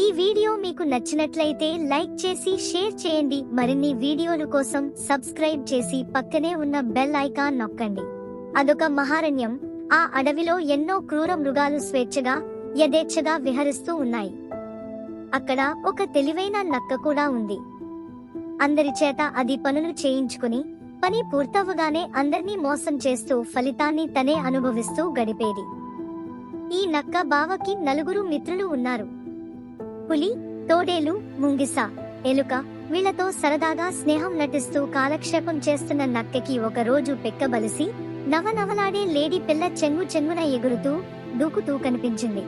ఈ వీడియో మీకు నచ్చినట్లయితే లైక్ చేసి షేర్ చేయండి. మరిన్ని వీడియోల కోసం సబ్స్క్రైబ్ చేసి పక్కనే ఉన్న బెల్ ఐకాన్ నొక్కండి. అదొక మహారణ్యం. ఆ అడవిలో ఎన్నో క్రూర మృగాలు స్వేచ్ఛగా యథేచ్ఛగా విహరిస్తూ ఉన్నాయి. అక్కడ ఒక తెలివైన నక్క కూడా ఉంది. అందరి చేత అది పనులు చేయించుకుని పని పూర్తవగానే అందర్నీ మోసం చేస్తూ ఫలితాన్ని తనే అనుభవిస్తూ గడిపేది. ఈ నక్క బావకి నలుగురు మిత్రులు ఉన్నారు. పులి తోడేలు ముంగిస. ఎలుక వీళ్ళతో సరదాగా స్నేహం నటిస్తూ కాలక్షేపం చేస్తున్న నక్కకి ఒక రోజు పెక్కబలిసి నవనవలాడే లేడీ పిల్ల చెంగు చెంగున ఎగురుతూ దూకుతూ కనిపించింది.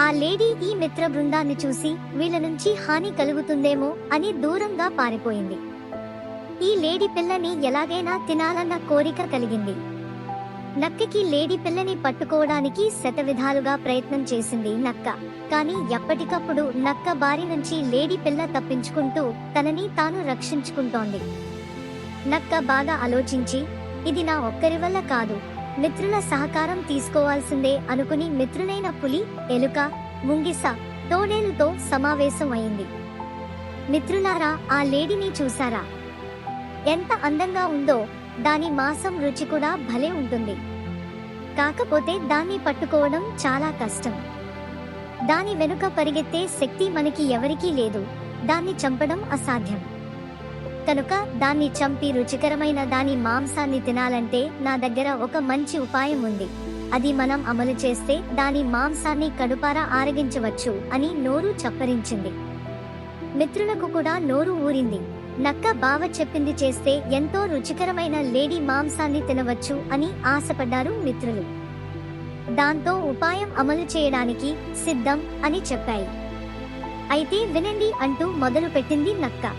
ఆ లేడీ ఈ మిత్ర బృందాన్ని చూసి వీళ్ళ నుంచి హాని కలుగుతుందేమో అని దూరంగా పారిపోయింది. ఈ లేడీ పిల్లని ఎలాగైనా తినాలన్న కోరిక కలిగింది. నక్కకి లేడీ పిల్లని పట్టుకోవడానికి శతవిధాలుగా ప్రయత్నం చేసింది నక్క. కానీ ఎప్పటికప్పుడు నక్క బారి నుంచి లేడీ పిల్ల తప్పించుకుంటూ తనని తాను రక్షించుకుంటోంది. నక్క బాగా ఆలోచించి ఇది నా ఒక్కరి వల్ల కాదు మిత్రుల సహకారం తీసుకోవాల్సిందే అనుకుని మిత్రులైన పులి ఎలుక ముంగిస తోడేలుతో సమావేశం అయింది. మిత్రులారా ఆ లేడీని చూసారా ఎంత అందంగా ఉందో దాని మాంసం రుచి కూడా భలే ఉంటుంది. కాకపోతే దాన్ని పట్టుకోవడం చాలా కష్టం. దాని వెనుక పరిగెత్తే శక్తి మనకి ఎవరికీ లేదు. దాన్ని చంపడం అసాధ్యం. కనుక దాన్ని చంపి రుచికరమైన దాని మాంసాన్ని తినాలంటే నా దగ్గర ఒక మంచి ఉపాయం ఉంది. అది మనం అమలు చేస్తే దాని మాంసాన్ని కడుపారా ఆరగించవచ్చు అని నోరు చప్పరించింది. మిత్రులకు కూడా నోరు ఊరింది. నక్క బావ చెప్పింది చేస్తే ఎంతో రుచికరమైన లేడీ మాంసాన్ని తినవచ్చు అని ఆశపడ్డారు మిత్రులు. దాంతో ఉపాయం అమలు చేయడానికి సిద్ధం అని చెప్పాయి. అయితే వినండి అంటూ మొదలు పెట్టింది నక్క.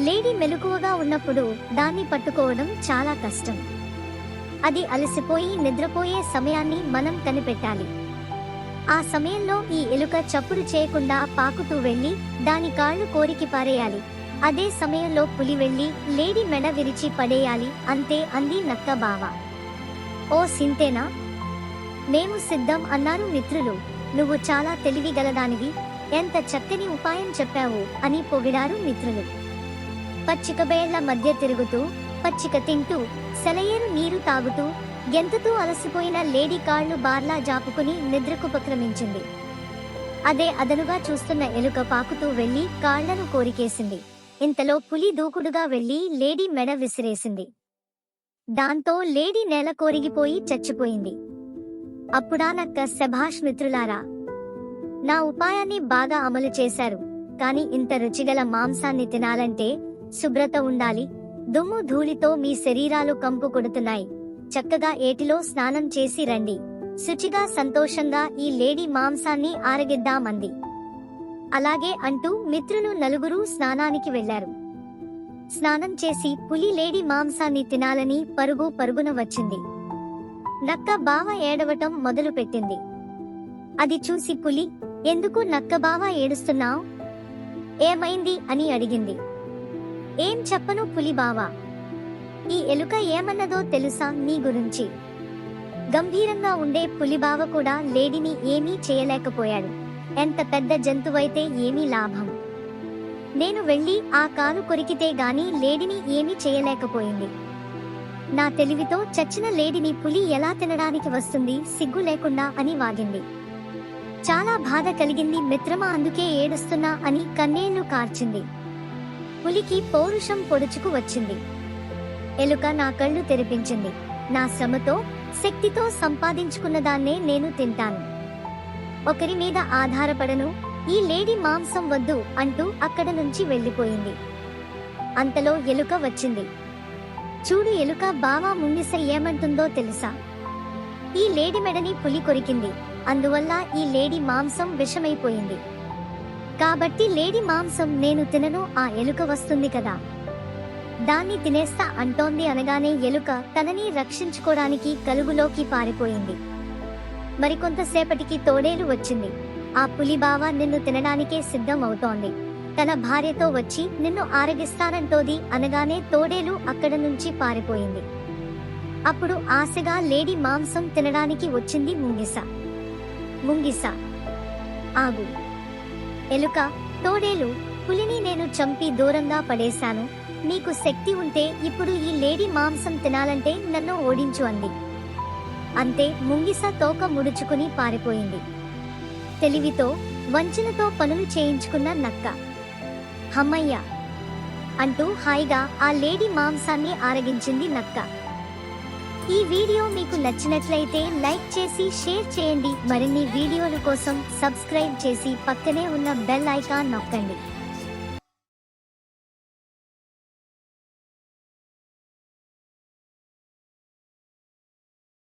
లేడీ మెలకువగా ఉన్నప్పుడు దాన్ని పట్టుకోవడం చాలా కష్టం. అది అలసిపోయి నిద్రపోయే సమయాన్ని మనం కనిపెట్టాలి. ఆ సమయంలో ఈ ఎలుక చప్పుడు చేయకుండా పాకుతూ వెళ్ళి దాని కాళ్ళు కోరికి పారేయాలి. అదే సమయంలో పులి వెళ్ళి లేడీ మెడ విరిచి పడేయాలి అంతే అంది నక్క బావ. ఓ సింతేనా? మేము సిద్ధం అన్నారు మిత్రులు. నువ్వు చాలా తెలివిగలదానివి. ఎంత చక్కని ఉపాయం చెప్పావు అని పొగిడారు మిత్రులు. పచ్చిక బేళ్ళ మధ్య తిరుగుతూ పచ్చిక తింటూ సెలయేరు నీరు తాగుతూ గెంతుతూ అలసిపోయిన లేడీ కాళ్ళు బార్లా జాపుకుని నిద్రకుపక్రమించింది. అదే అదనుగా చూస్తున్న ఎలుక పాకుతూ వెళ్ళి కాళ్ళను కోరికేసింది. ఇంతలో పులి దూకుడుగా వెళ్ళి లేడీ మెడ విసిరేసింది. దాంతో లేడీ నేల కోరిగిపోయి చచ్చిపోయింది. అప్పుడా నక్క శభాష్ మిత్రులారా నా ఉపాయాన్ని బాగా అమలు చేశారు కాని ఇంత రుచిగల మాంసాన్ని తినాలంటే శుభ్రత ఉండాలి. దుమ్ము ధూళితో మీ శరీరాలు కంపు కొడుతున్నాయి. చక్కగా ఏటిలో స్నానం చేసి రండి. శుచిగా సంతోషంగా ఈ లేడీ మాంసాన్ని ఆరగిద్దామంది. అలాగే అంటూ మిత్రులు నలుగురు స్నానానికి వెళ్ళారు స్నానం చేసి పులి లేడీ మాంసాన్ని తినాలని పరుగు పరుగున వచ్చింది. నక్క బావ ఏడవటం మొదలు పెట్టింది. అది చూసి పులి ఎందుకు నక్క బావ ఏడుస్తున్నావు? ఏమైంది? అని అడిగింది. ఏం చెప్పను పులి బావా? ఈ ఎలుక ఏమన్నదో తెలుసా నీ గురించి? గంభీరంగా ఉండే పులిబావ కూడా లేడీని ఏమీ చేయలేకపోయాడు. ఎంత పెద్ద జంతువైతే ఏమీ లాభం. నేను వెళ్ళి ఆ కాలు కొరికితే గాని లేడిని ఏమీ చేయలేకపోయింది. నా తెలివితో చచ్చిన లేడిని పులి ఎలా తినడానికి వస్తుంది సిగ్గు లేకుండా అని వాగింది. చాలా బాధ కలిగింది మిత్రమా అందుకే ఏడుస్తున్నా అని కన్నేళ్ళు కార్చింది. పులికి పౌరుషం పొడుచుకు వచ్చింది. ఎలుక నా కళ్ళు తెరిపించింది. నా శ్రమతో శక్తితో సంపాదించుకున్న దాన్నే నేను తింటాను. ఒకరి మీద ఆధారపడను ఈ లేడీ మాంసం వద్దు అంటూ అక్కడ నుంచి వెళ్ళిపోయింది. అంతలో ఎలుక వచ్చింది. చూడు ఎలుక బావా ముంగిస ఏమంటుందో తెలుసా? ఈ లేడీ మెడని పులి కొరికింది. అందువల్ల ఈ లేడీ మాంసం విషమైపోయింది. కాబట్టి లేడీ మాంసం నేను తినను ఆ ఎలుక వస్తుంది కదా. దాన్ని తినేస్తా అంటోంది అనగానే ఎలుక తనని రక్షించుకోవడానికి కలుగులోకి పారిపోయింది. మరికొంతసేపటికి తోడేలు వచ్చింది. ఆ పులి బావ నిన్ను తినడానికే సిద్ధం అవుతోంది తన భార్యతో వచ్చి నిన్ను ఆరగిస్తానంటోది అనగానే తోడేలు అక్కడ నుంచి పారిపోయింది. అప్పుడు ఆశగా లేడీ మాంసం తినడానికి వచ్చింది ముంగిస. ముంగిస ఆగు. ఎలుక తోడేలు పులిని నేను చంపి దూరంగా పడేశాను. నీకు శక్తి ఉంటే ఇప్పుడు ఈ లేడీ మాంసం తినాలంటే నన్ను ఓడించు అంది. అంతే ముంగిస తోక ముడుచుకుని పారిపోయింది. తెలివితో వంచనతో పనులు చేయించుకున్న నక్క. హమ్మయ్య అంటూ హాయిగా ఆ లేడీ మాంసాన్ని ఆరగించింది నక్క. ఈ వీడియో మీకు నచ్చినట్లయితే లైక్ చేసి షేర్ చేయండి. మరిన్ని వీడియోల కోసం సబ్స్క్రైబ్ చేసి పక్కనే ఉన్న బెల్ ఐకాన్ నొక్కండి.